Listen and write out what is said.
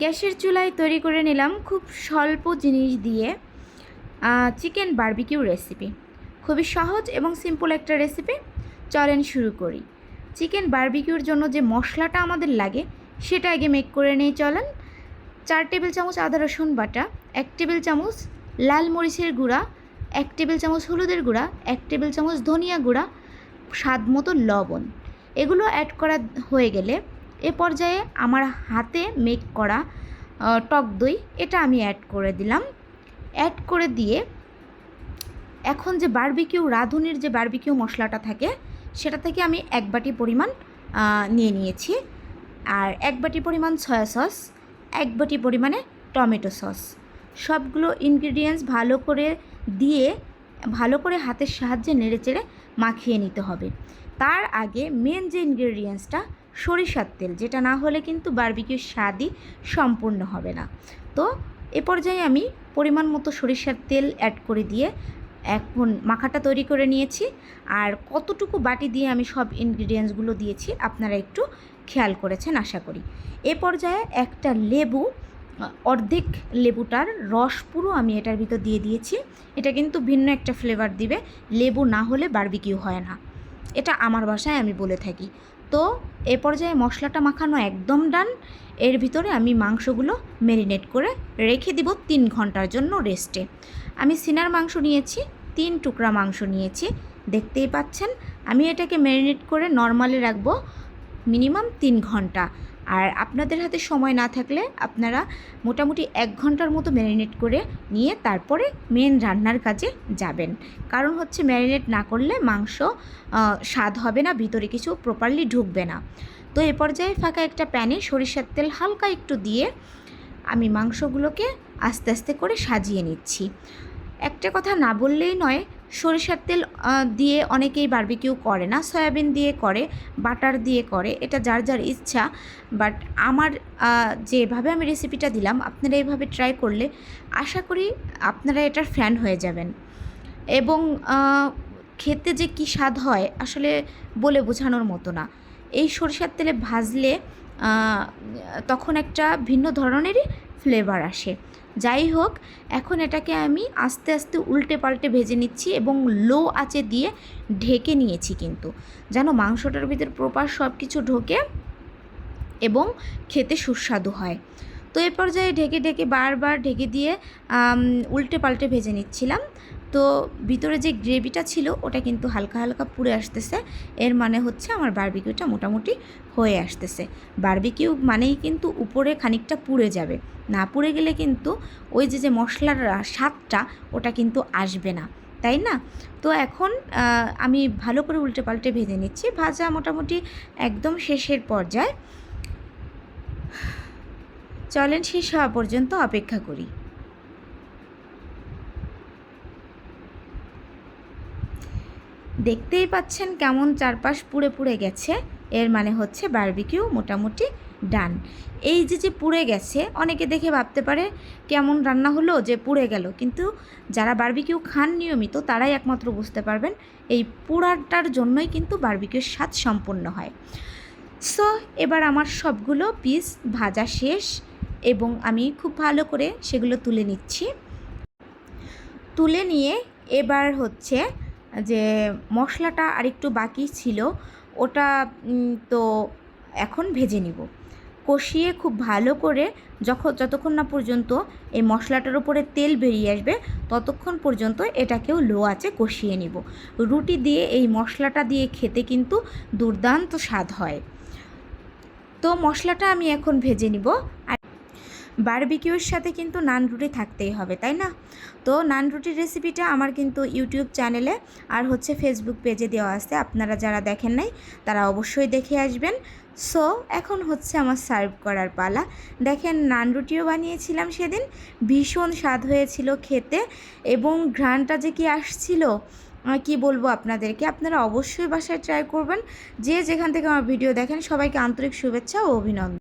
গ্যাসের চুলায় তৈরি করে নিলাম খুব স্বল্প জিনিস দিয়ে চিকেন বারবিকিউ রেসিপি। খুবই সহজ এবং সিম্পল একটা রেসিপি। চলেন শুরু করি। চিকেন বারবিকিউর জন্য যে মশলাটা আমাদের লাগে, সেটা আগে মেক করে নিয়ে চলেন। চার টেবিল চামচ আদা, রসুন বাটা, এক টেবিল চামচ লাল মরিচের গুঁড়া, এক টেবিল চামচ হলুদের গুঁড়া, এক টেবিল চামচ ধনিয়া গুঁড়া, স্বাদ মতো লবণ। এগুলো অ্যাড করা হয়ে গেলে এ পর্যায়ে আমার হাতে মেক করা টক দই, এটা আমি অ্যাড করে দিলাম। অ্যাড করে দিয়ে এখন যে বারবিকিউ রাঁধুনির যে বারবিকিউ মশলাটা থাকে, সেটা থেকে আমি এক বাটি পরিমাণ নিয়ে নিয়েছি। আর এক বাটি পরিমাণ সয়া সস এক বাটি পরিমাণে টমেটো সস সবগুলো ইনগ্রিডিয়েন্টস ভালো করে দিয়ে, ভালো করে হাতের সাহায্যে নেড়েচেড়ে মাখিয়ে নিতে হবে। তার আগে মেন যে ইনগ্রিডিয়েন্টসটা সরিষার তেল, যেটা না হলে কিন্তু বারবিকিউর স্বাদই সম্পূর্ণ হবে না। তো এ পর্যায়ে আমি পরিমাণ মতো সরিষার তেল অ্যাড করে দিয়ে এখন মাখাটা তৈরি করে নিয়েছি। আর কতটুকু বাটি দিয়ে আমি সব ইনগ্রিডিয়েন্টসগুলো দিয়েছি, আপনারা একটু খেয়াল করেছেন, আশা করি। এ পর্যায়ে একটা লেবু, অর্ধেক লেবুটার রস পুরো আমি এটার ভিতর দিয়ে দিয়েছি। এটা কিন্তু ভিন্ন একটা ফ্লেভার দিবে। লেবু না হলে বারবিকিউ হয় না। এটা আমার বাসায় আমি বলে থাকি। তো এ পর্যায়ে মশলাটা মাখানো একদম ডান, এর ভিতরে আমি মাংসগুলো ম্যারিনেট করে রেখে দিব তিন ঘণ্টার জন্য রেস্টে আমি সিনার মাংস নিয়েছি, তিন টুকরা মাংস নিয়েছি, দেখতেই পাচ্ছেন। আমি এটাকে ম্যারিনেট করে নর্মালে রাখব মিনিমাম তিন ঘণ্টা। আর আপনাদের হাতে সময় না থাকলে আপনারা মোটামুটি এক ঘণ্টার মতো ম্যারিনেট করে নিয়ে তারপরে মেন রান্নার কাজে যাবেন। কারণ হচ্ছে ম্যারিনেট না করলে মাংস স্বাদ হবে না, ভিতরে কিছু প্রপারলি ঢুকবে না। তো এ পর্যায়ে ফাঁকা একটা প্যানে সরিষার তেল হালকা একটু দিয়ে আমি মাংসগুলোকে আস্তে আস্তে করে সাজিয়ে নিচ্ছি। একটা কথা না বললেই নয় সরিষার তেল দিয়ে অনেকেই বারবিকিউ করে না, সয়াবিন দিয়ে করে বাটার দিয়ে করে, এটা যার যার ইচ্ছা। বাট আমার যেভাবে আমি রেসিপিটা দিলাম, আপনারা এইভাবে ট্রাই করলে আশা করি আপনারা এটার ফ্যান হয়ে যাবেন। এবং খেতে যে কী স্বাদ হয় আসলে বলে বোঝানোর মতো না। এই সরিষার তেলে ভাজলে তখন একটা ভিন্ন ধরনেরই ফ্লেভার আসে। যাই হোক, এখন এটাকে আমি আস্তে আস্তে উল্টে পাল্টে ভেজে নিচ্ছি এবং লো আঁচে দিয়ে ঢেকে নিয়েছি কিন্তু। যেন মাংসটার ভিতর প্রপার সব কিছু ঢোকে এবং খেতে সুস্বাদু হয়। তো এ পর্যায়ে ঢেকে ঢেকে বারবার ঢেকে দিয়ে উল্টে পাল্টে ভেজে নিচ্ছিলাম। তো ভিতরে যে গ্রেভিটা ছিল, ওটা কিন্তু হালকা হালকা পুড়ে আসতেছে। এর মানে হচ্ছে আমার বার্বিকিউটা মোটামুটি হয়ে আসতেছে। বারবিকিউ মানেই কিন্তু উপরে খানিকটা পুড়ে যাবে। না পুড়ে গেলে কিন্তু ওই যে যে মশলার স্বাদটা, ওটা কিন্তু আসবে না। তাই না? তো এখন আমি ভালো করে উল্টে পাল্টে ভেজে নিচ্ছি। ভাজা মোটামুটি একদম শেষের পর্যায়ে। চলেন শেষ হওয়া পর্যন্ত অপেক্ষা করি। দেখতেই পাচ্ছেন কেমন চারপাশ পুড়ে পুড়ে গেছে। এর মানে হচ্ছে বারবিকিউ মোটামুটি ডান এই যে যে পুড়ে গেছে, অনেকে দেখে ভাবতে পারে কেমন রান্না হলো যে পুড়ে গেল। কিন্তু যারা বারবিকিউ খান নিয়মিত, তারাই একমাত্র বুঝতে পারবেন এই পুরাটার জন্যই কিন্তু বারবিকিউর স্বাদ সম্পন্ন হয়। সো এবার আমার সবগুলো পিস ভাজা শেষ এবং আমি খুব ভালো করে সেগুলো তুলে নিচ্ছি। তুলে নিয়ে এবার হচ্ছে যে মশলাটা আরেকটু বাকি ছিল, ওটা তো এখন ভেজে নিব। কষিয়ে খুব ভালো করে যখন যতক্ষণ না পর্যন্ত এই মশলাটার উপরে তেল বেরিয়ে আসবে, ততক্ষণ পর্যন্ত এটাকেও লো আছে কষিয়ে নিব। রুটি দিয়ে এই মশলাটা দিয়ে খেতে কিন্তু দুর্দান্ত স্বাদ হয়। তো মশলাটা আমি এখন ভেজে নিব। আর বারবিকিউর সাথে কিন্তু নান রুটি থাকতেই হবে, তাই না? তো নান রুটির রেসিপিটা আমার কিন্তু ইউটিউব চ্যানেলে আর হচ্ছে ফেসবুক পেজে দেওয়া আছে, আপনারা যারা দেখেন নাই তারা অবশ্যই দেখে আসবেন। সো, এখন হচ্ছে আমার সার্ভ করার পালা। দেখেন, নান রুটিও বানিয়েছিলাম সেদিন, ভীষণ স্বাদ হয়েছিল খেতে এবং ঘ্রাণটা যে কি আসছিল কি বলব আপনাদেরকে? আপনারা অবশ্যই বাসায় ট্রাই করবেন, যে যেখান থেকে আমার ভিডিও দেখেন, সবাইকে আন্তরিক শুভেচ্ছা ও অভিনন্দন।